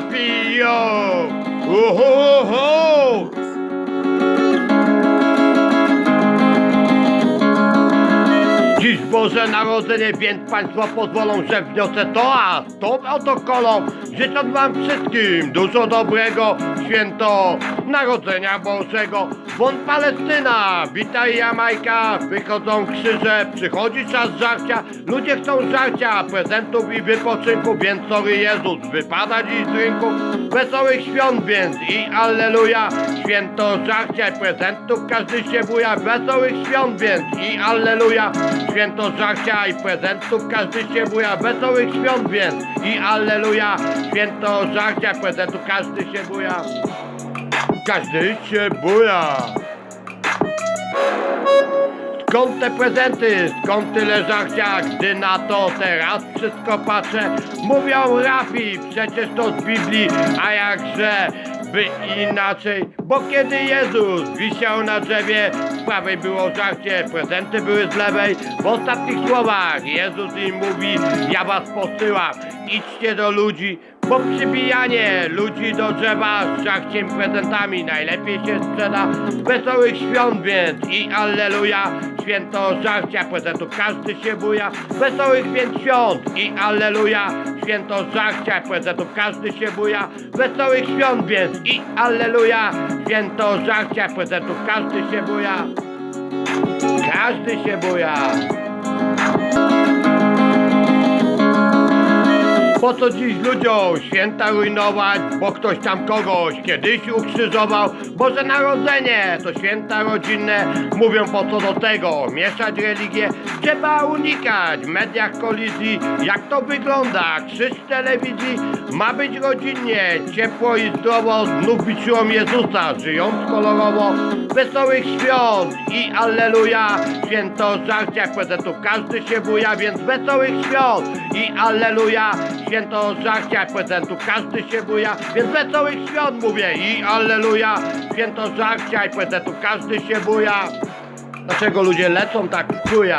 happy yo! Uhu, Dziś Boże Narodzenie, więc Państwo pozwolą, że wniosę toast, tą oto kolą, życząc Wam wszystkim dużo dobrego, święto Narodzenia Bożego. Bądź Palestyna, witaj Jamajka, wychodzą krzyże, przychodzi czas żarcia, ludzie chcą żarcia, prezentów i wypoczynku, więc sorry Jezus, wypada dziś z rynku, wesołych świąt więc i alleluja, święto żarcia i prezentów, każdy się buja, wesołych świąt więc i alleluja, święto żarcia i prezentów, każdy się buja, wesołych świąt więc i alleluja, święto żarcia i prezentów, każdy się buja, każdy się buja. Skąd te prezenty, skąd tyle żarcia, gdy na to teraz wszystko patrzę? Mówią rafi, przecież to z Biblii, a jakże by inaczej? Bo kiedy Jezus wisiał na drzewie, z prawej było żarcie, prezenty były z lewej. W ostatnich słowach Jezus im mówi, ja was posyłam, idźcie do ludzi, bo przybijanie ludzi do drzewa z żarciem prezentami najlepiej się sprzeda. Wesołych świąt więc i alleluja, święto żarcia prezentów każdy się buja. Wesołych więc świąt i alleluja, święto żarcia prezentów każdy się buja. Wesołych świąt więc i alleluja, święto żarcia prezentów każdy się buja. Każdy się buja. Po co dziś ludziom święta rujnować, bo ktoś tam kogoś kiedyś ukrzyżował? Boże Narodzenie to święta rodzinne, mówią po co do tego mieszać religię? Trzeba unikać w mediach kolizji, jak to wygląda? Krzyż telewizji ma być rodzinnie, ciepło i zdrowo, znów biczyłą Jezusa, żyjąc kolorowo, wesołych świąt i alleluja, święto żarcia prezentów, każdy się buja, więc wesołych świąt i alleluja, święto żarcia prezentów, każdy się buja, więc wesołych świąt mówię i alleluja, święto żarcia i prezentów, każdy się buja. Dlaczego ludzie lecą tak w chuja?